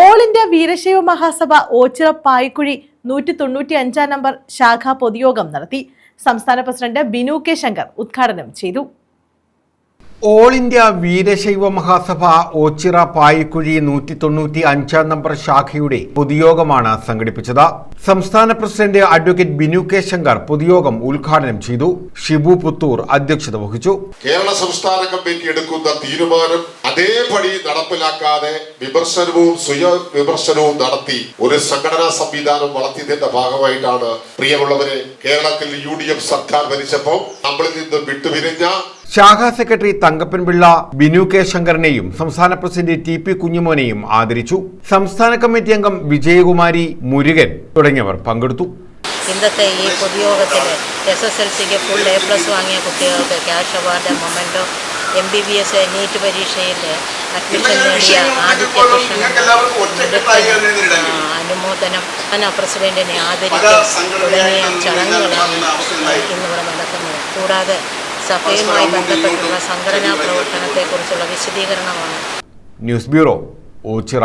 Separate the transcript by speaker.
Speaker 1: All India Veerashaiva Mahasabha Ochira Payikkuzhi നൂറ്റി തൊണ്ണൂറ്റി അഞ്ചാം നമ്പർ ശാഖാ പൊതുയോഗം നടത്തി. സംസ്ഥാന പ്രസിഡന്റ് ബിനു കെ ശങ്കർ ഉദ്ഘാടനം ചെയ്തു.
Speaker 2: ഓൾ ഇന്ത്യ വീരശൈവ മഹാസഭ ഓച്ചിറ പായിക്കുഴി നൂറ്റി തൊണ്ണൂറ്റി അഞ്ചാം നമ്പർ ശാഖയുടെ പൊതുയോഗമാണ് സംഘടിപ്പിച്ചത്. സംസ്ഥാന president advocate Binu K Shankar പൊതുയോഗം ഉദ്ഘാടനം ചെയ്തു. ഷിബു പുത്തൂർ അധ്യക്ഷത വഹിച്ചു.
Speaker 3: കേരള സംസ്ഥാന കമ്മിറ്റി എടുക്കുന്ന തീരുമാനം അതേപടി നടപ്പിലാക്കാതെ വിമർശനവും സ്വയ വിമർശനവും നടത്തി ഒരു സംഘടനാ സംവിധാനം വളർത്തിയതിന്റെ ഭാഗമായിട്ടാണ് പ്രിയമുള്ളവരെ കേരളത്തിൽ യു സർക്കാർ ഭരിച്ചപ്പോൾ നമ്മളിൽ നിന്ന് വിട്ടുപിരിഞ്ഞ
Speaker 2: ശാഖാ സെക്രട്ടറി തങ്കപ്പൻപിള്ള ബിനു കെ ശങ്കറിനെയും സംസ്ഥാന പ്രസിഡന്റ് ടി പി കുഞ്ഞുമോനെയും ആദരിച്ചു. സംസ്ഥാന കമ്മിറ്റി അംഗം വിജയകുമാരി മുരുകൻ തുടങ്ങിയവർ പങ്കെടുത്തു.
Speaker 4: ഇന്നത്തെ ഈ പൊതുയോഗത്തിൽ എസ് എസ് എൽ സിക്ക് ഫുൾ എ പ്ലസ് വാങ്ങിയ കുട്ടികൾക്ക് cash award memento M B B S NEET പരീക്ഷയിൽ അഡ്മിഷൻ നേടിയ ആദിത്യ അനുമോദനം പ്രസിഡന്റിനെ ആദരിക്കുക തുടങ്ങിയ ചടങ്ങുകളാണ് ഇന്നിവിടെ നടക്കുന്നത്. കൂടാതെ സഭയുമായി ബന്ധപ്പെട്ടുള്ള സംഘടനാ പ്രവർത്തനത്തെക്കുറിച്ചുള്ള വിശദീകരണമാണ്.
Speaker 2: News bureau Ochira.